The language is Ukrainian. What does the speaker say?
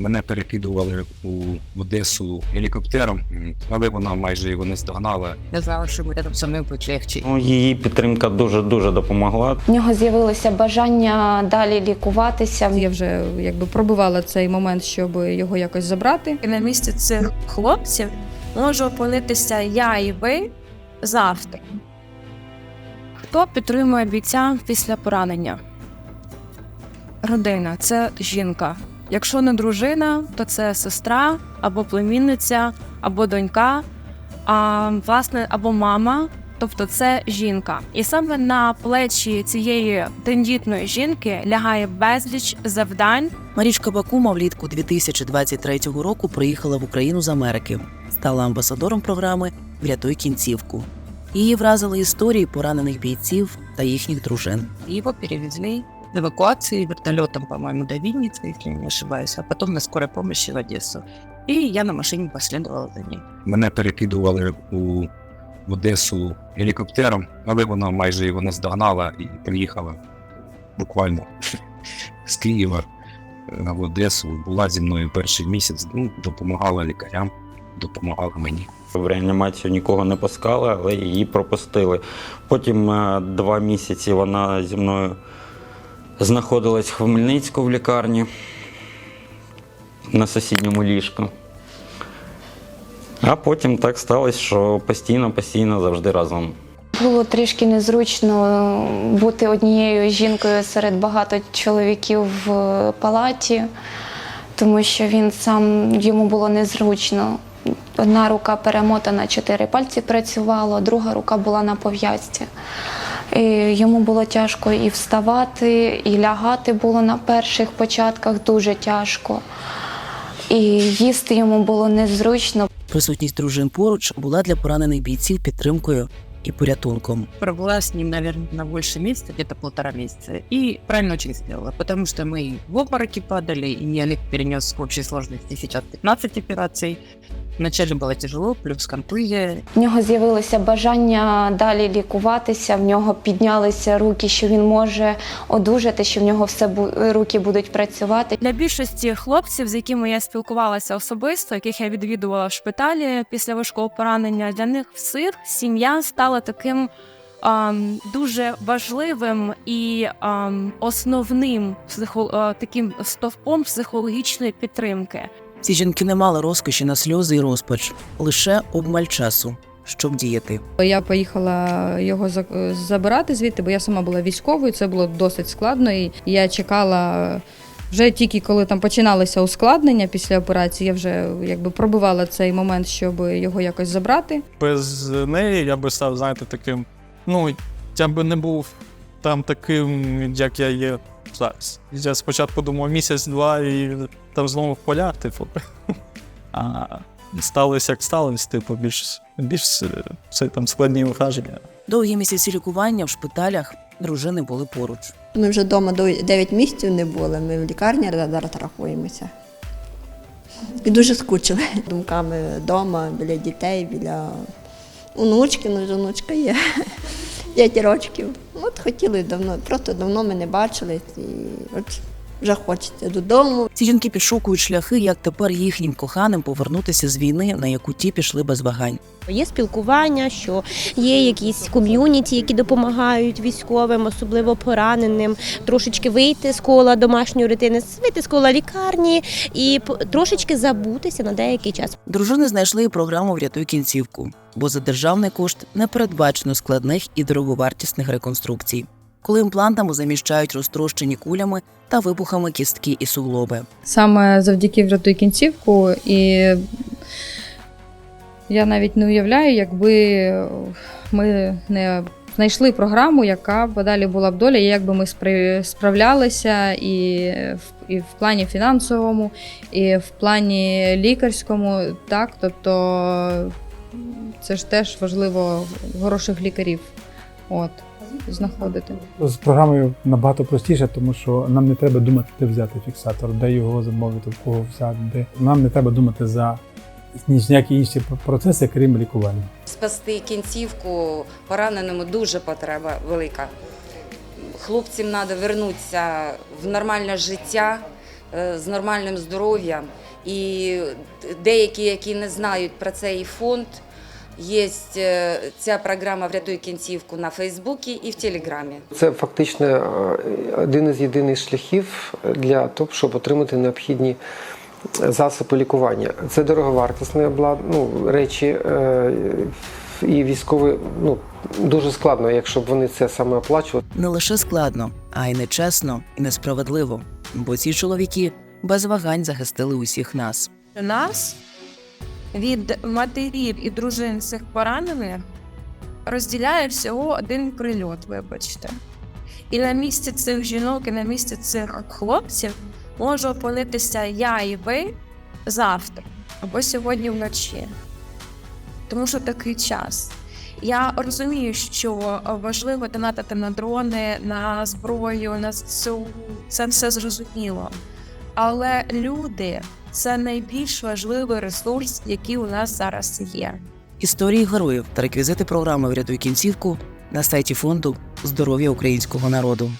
Мене перекидували у Одесу гелікоптером, але вона майже його не здогнала. Я знала, що рядом со мною буде. Ну, її підтримка дуже дуже допомогла. В нього з'явилося бажання далі лікуватися. Я вже якби пробивала цей момент, щоб його якось забрати. І на місці цих хлопців можу опинитися я і ви завтра. Хто підтримує бійця після поранення? Родина це жінка. Якщо не дружина, то це сестра або племінниця, або донька, а власне або мама. Тобто це жінка, і саме на плечі цієї тендітної жінки лягає безліч завдань, Марічка Бакума влітку 2023 року приїхала в Україну з Америки, стала амбасадором програми Врятуй кінцівку. Її вразили історії поранених бійців та їхніх дружин. Его перевезли эвакуации вертолетом, по-моему, до Винницы, если не ошибаюсь, а потом на скорой помощи в Одессу. И я на машине последовала за ней. Мене перекидували у Одесу гелікоптером, але вона майже його не здогнала і приїхала буквально з Києва е, в Одесу. Була зі мною перший місяць, ну, допомагала лікарям, допомагала мені. В реанімацію нікого не пускали, але її пропустили. Потім е, два місяці вона зі мною знаходилась в Хмельницьку в лікарні на сусідньому ліжку. А потім так сталося, що постійно, постійно завжди разом. Було трішки незручно бути однією жінкою серед багато чоловіків в палаті, тому що він сам йому було незручно. Одна рука перемотана, чотири пальці працювало, друга рука була на пов'язці. І йому було тяжко і вставати, і лягати було на перших початках дуже тяжко. І їсти йому було незручно. Присутність дружин поруч була для поранених бійців підтримкою і порятунком. Пробыла с ним, наверное, на больше месяца, где-то полтора месяца. И правильно очень сделала, потому что мы и в обмороки падали, и Олег перенес в общей сложности сейчас 15 операций. Вначале было тяжело, плюс контузия. В нього з'явилося бажання далі лікуватися. В нього піднялися руки, що він може одужати, що в нього все бу- руки будуть працювати. Для більшості хлопців, з якими я спілкувалася особисто, яких я відвідувала в шпиталі після важкого поранення, для них всіх сім'я стала таким дуже важливим і основним психо, таким стовпом психологічної підтримки. Ці жінки не мали розкоші на сльози і розпач, лише обмаль часу, щоб діяти. Я поїхала його за- забирати звідти, бо я сама була військовою. Це було досить складно. І я чекала вже тільки коли там починалися ускладнення після операції. Я вже якби пробивала цей момент, щоб його якось забрати. без неї я би став, знаєте, таким. Ну, я би не був там таким, як я є зараз. Я спочатку думав місяць-два і там знову в полях, типу. А сталося як сталося, типу, більш, більш е, це там складні враження. Довгі місяці лікування в шпиталях дружини були поруч. Ми вже вдома до 9 місяців не були. Ми в лікарні зараз рахуємося. І дуже скучили думками вдома, біля дітей, біля онучки, ну ж онучка є. П'ять років. От хотіли давно, просто давно ми не бачили. і от вже хочеться додому. Ці жінки підшукують шляхи, як тепер їхнім коханим повернутися з війни, на яку ті пішли без вагань. Є спілкування, що є якісь ком'юніті, які допомагають військовим, особливо пораненим, трошечки вийти з кола домашньої рутини, вийти з кола лікарні і трошечки забутися на деякий час. Дружини знайшли і програму Врятуй кінцівку, бо за державний кошт не передбачено складних і дороговартісних реконструкцій, коли імплантами заміщають розтрощені кулями та вибухами кістки і суглоби. Саме завдяки врятуй кінцівку, і я навіть не уявляю, якби ми не знайшли програму, яка б далі була б доля, і як би ми справлялися і в, і в плані фінансовому, і в плані лікарському. Так, тобто це ж теж важливо хороших лікарів. От. Знаходити. З програмою набагато простіше, тому що нам не треба думати, де взяти фіксатор, де його замовити, в кого взяти, де нам не треба думати за ніякі інші процеси, крім лікування. Спасти кінцівку пораненому дуже потреба велика. Хлопцям треба повернутися в нормальне життя, е, з нормальним здоров'ям. І деякі, які не знають про цей фонд, є е, ця програма Врятуй кінцівку на Фейсбуці і в Телеграмі. Це фактично е, один із єдиних шляхів для того, щоб отримати необхідні засоби лікування. Це дороговартісні облад... ну, речі е, і військові ну, дуже складно, якщо б вони це саме оплачували. Не лише складно, а й нечесно і несправедливо, бо ці чоловіки без вагань захистили усіх нас. Нас від матерів і дружин цих поранених розділяє всього один прильот, вибачте. І на місці цих жінок, і на місці цих хлопців можу опинитися я і ви завтра або сьогодні вночі. Тому що такий час. Я розумію, що важливо донатити на дрони, на зброю, на ЗСУ. Це все зрозуміло. Але люди це найбільш важливий ресурс, який у нас зараз є. Історії героїв та реквізити програми Врятуй кінцівку на сайті фонду Здоров'я українського народу.